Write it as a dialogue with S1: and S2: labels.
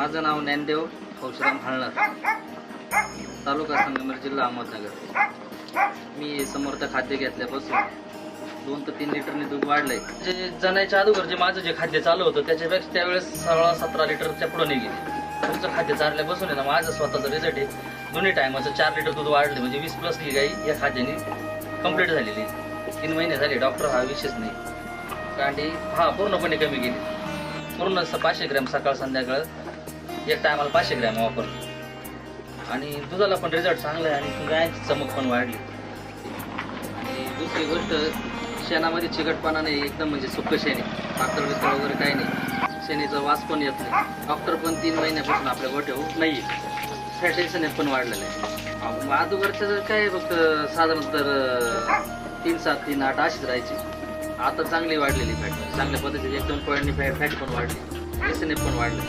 S1: माझं नाव ज्ञानदेव हौशराम हाळणार तालुका संगमेर जिल्हा अहमदनगर. मी समर्थ खाद्य घेतल्यापासून दोन ते तीन लिटरने दूध वाढलंय. जे जणायच्या अगोदर जे माझं जे खाद्य चालू होतं त्याच्यापेक्षा त्यावेळेस सोळा सतरा लिटरच्या पुढे नाही तुमचं खाद्य चालल्यापासून आहे ना माझं स्वतःचा रिझल्ट आहे. दोन्ही टायमाचं चार लिटर दूध वाढलं म्हणजे वीस प्लस ही गाई या खाद्याने कंप्लीट झालेली तीन महिने झाले डॉक्टर हा विशेष नाही. कारण हा पूर्णपणे कमी गेली पूर्ण स- पाचशे ग्रॅम सकाळ संध्याकाळ एक टायमाला पाचशे ग्रॅम वापरतो आणि दुधाला पण रिझल्ट चांगला आहे आणि गायची चमक पण वाढली. आणि दुसरी गोष्ट शेणामध्ये चिकटपणा नाही एकदम म्हणजे सुक्क शेणी. पातळ बितळ वगैरे काही नाही. शेणीचा वास पण येत नाही. डॉक्टर पण तीन महिन्यापासून आपल्या गोठ्यावर नाही फॅटेशन पण वाढलेलं आहे. अगोदरचं जर काय फक्त साधारण तर तीन सात तीन आठ अशीच राहायची. आता चांगली वाढलेली फॅट चांगल्या पद्धतीने एक दोन पॉईंटनी फॅट फॅट पण वाढली. एस एन एफ पण वाढली.